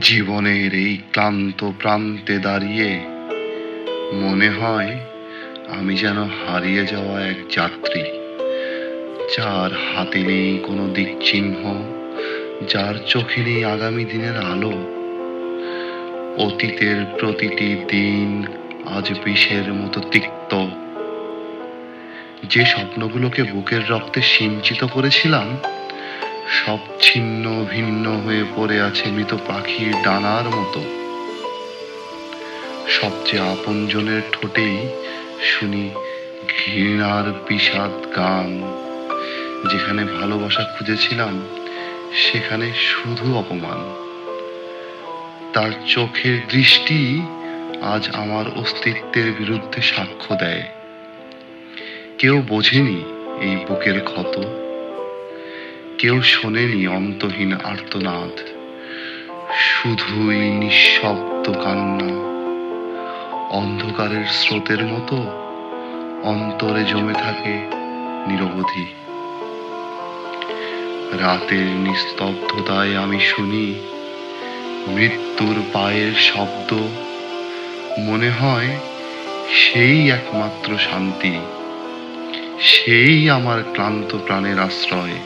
জীবনের এই ক্লান্ত প্রান্তে দাঁড়িয়ে মনে হয় আমি যেন হারিয়ে যাওয়া এক যাত্রী, যার হাতে নেই কোনো দিক চিহ্ন যার চোখে নেই আগামী দিনের আলো। অতীতের প্রতিটি দিন আজ বিষের মতো তিক্ত। যে স্বপ্নগুলোকে বুকের রক্তে সিঞ্চিত করেছিলাম সব ছিন্ন ভিন্ন হয়ে পড়ে আছে মৃত পাখির ডানার মতো। সবচেয়ে আপনজনের ঠোঁটেই শুনি ঘৃণার বিষাদ গান। যেখানে ভালোবাসা খুঁজেছিলাম, সেখানে শুধু অপমান। তার চোখের দৃষ্টি আজ আমার অস্তিত্বের বিরুদ্ধে সাক্ষ্য দেয়। কেউ বোঝেনি এই বুকের ক্ষত। কেউ শোনেনি অন্তহীন আর্তনাদ শুধুই নিঃশব্দ কান্না। অন্ধকারের স্রোতের মতো অন্তরে জমে থাকে নিরবধি। রাতের নিস্তব্ধতায় আমি শুনি মৃত্যুর পায়ের শব্দ। মনে হয় সেই একমাত্র শান্তি, সেই আমার ক্লান্ত প্রাণের আশ্রয়।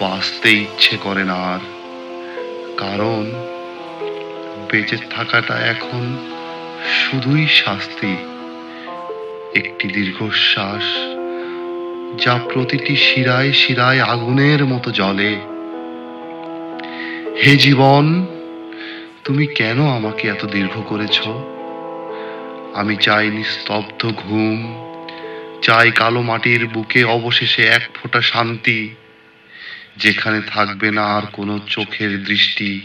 বাঁচতে ইচ্ছে করে না আর। কারণ বেঁচে থাকাটা এখন শুধুই শাস্তি, একটি দীর্ঘশ্বাস যা প্রতিটি শিরায় শিরায় আগুনের মতো জ্বলে। হে জীবন, তুমি কেন আমাকে এত দীর্ঘ করেছ? আমি চাই নিস্তব্ধ ঘুম, চাই কালো মাটির বুকে অবশেষে এক ফোঁটা শান্তি। যেখানে থাকবে না আর কোনো চোখের দৃষ্টি,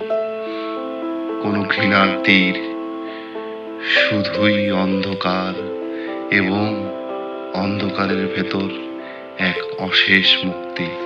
কোনো ঘৃণার তীর, শুধুই অন্ধকার এবং অন্ধকারের ভেতর এক অশেষ মুক্তি।